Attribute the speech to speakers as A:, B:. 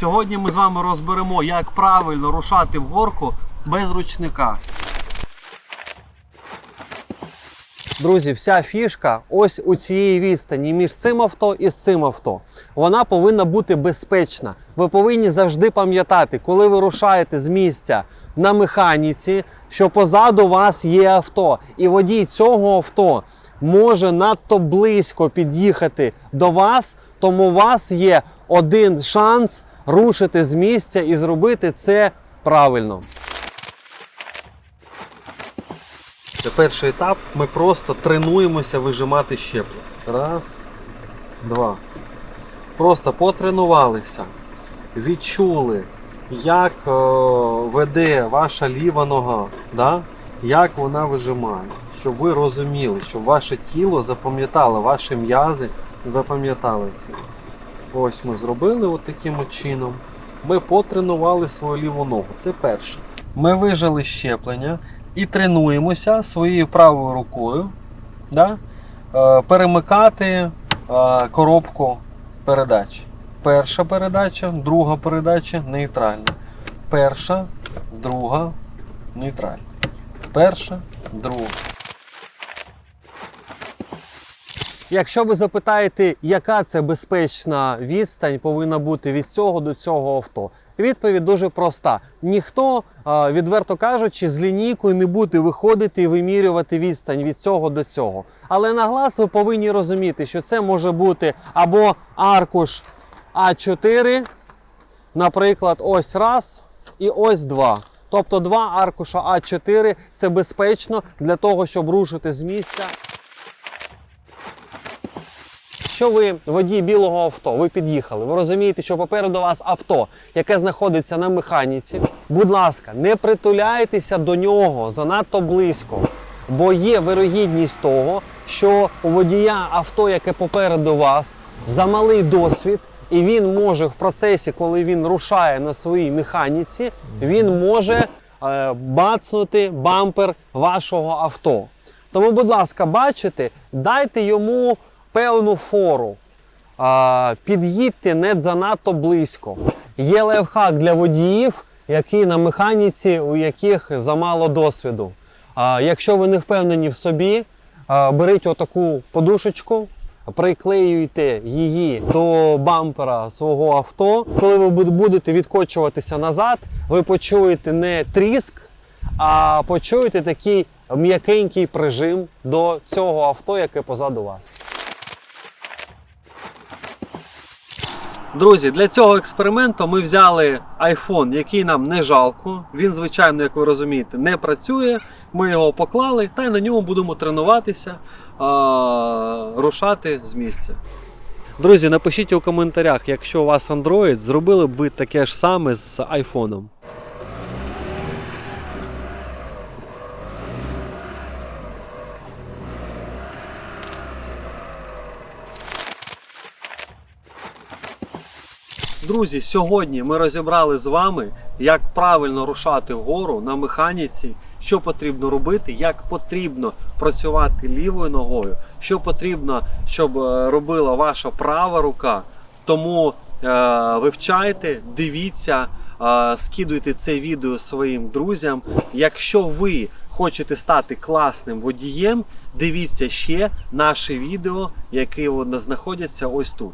A: Сьогодні ми з вами розберемо, як правильно рушати в горку без ручника. Друзі, вся фішка ось у цієї відстані між цим авто і з цим авто. Вона повинна бути безпечна. Ви повинні завжди пам'ятати, коли ви рушаєте з місця на механіці, що позаду вас є авто, і водій цього авто може надто близько під'їхати до вас, тому у вас є один шанс рушити з місця і зробити це правильно. Це перший етап. Ми просто тренуємося вижимати щеплення. Раз, два. Просто потренувалися, відчули, як е, веде ваша ліва нога, да? як вона вижимає. Щоб ви розуміли, щоб ваше тіло запам'ятало, ваші м'язи запам'ятали це. Ось ми зробили от таким чином. Ми потренували свою ліву ногу. Це перше. Ми вижили щеплення і тренуємося своєю правою рукою да, е, перемикати е, коробку передач. Перша передача, друга передача нейтральна. Перша, друга, нейтральна. Перша, друга. Якщо ви запитаєте, яка це безпечна відстань повинна бути від цього до цього авто, відповідь дуже проста: ніхто, відверто кажучи, з лінійкою не буде виходити і вимірювати відстань від цього до цього. Але на глаз ви повинні розуміти, що це може бути або аркуш А4, наприклад, ось раз і ось два. Тобто два аркуша А4 це безпечно для того, щоб рушити з місця. Що ви водій білого авто, ви під'їхали, ви розумієте, що попереду вас авто, яке знаходиться на механіці. Будь ласка, не притуляйтеся до нього занадто близько, бо є вирогідність того, що у водія авто, яке попереду вас, замалий досвід, і він може в процесі, коли він рушає на своїй механіці, він може е, бацнути бампер вашого авто. Тому, будь ласка, бачите, дайте йому певну фору. А, під'їдьте не занадто близько. Є лайфхак для водіїв, які на механіці, у яких замало досвіду. А, якщо ви не впевнені в собі, а, беріть отаку подушечку, приклеюйте її до бампера свого авто. Коли ви будете відкочуватися назад, ви почуєте не тріск, а почуєте такий м'якенький прижим до цього авто, яке позаду вас. Друзі, для цього експерименту ми взяли iPhone, який нам не жалко. Він, звичайно, як ви розумієте, не працює. Ми його поклали та й на ньому будемо тренуватися, а, рушати з місця. Друзі, напишіть у коментарях, якщо у вас Android, зробили б ви таке ж саме з iPhone. Друзі, сьогодні ми розібрали з вами, як правильно рушати вгору на механіці, що потрібно робити, як потрібно працювати лівою ногою, що потрібно, щоб е, робила ваша права рука. Тому е, вивчайте, дивіться, е, скидуйте це відео своїм друзям. Якщо ви хочете стати класним водієм, дивіться ще наші відео, вони знаходяться ось тут.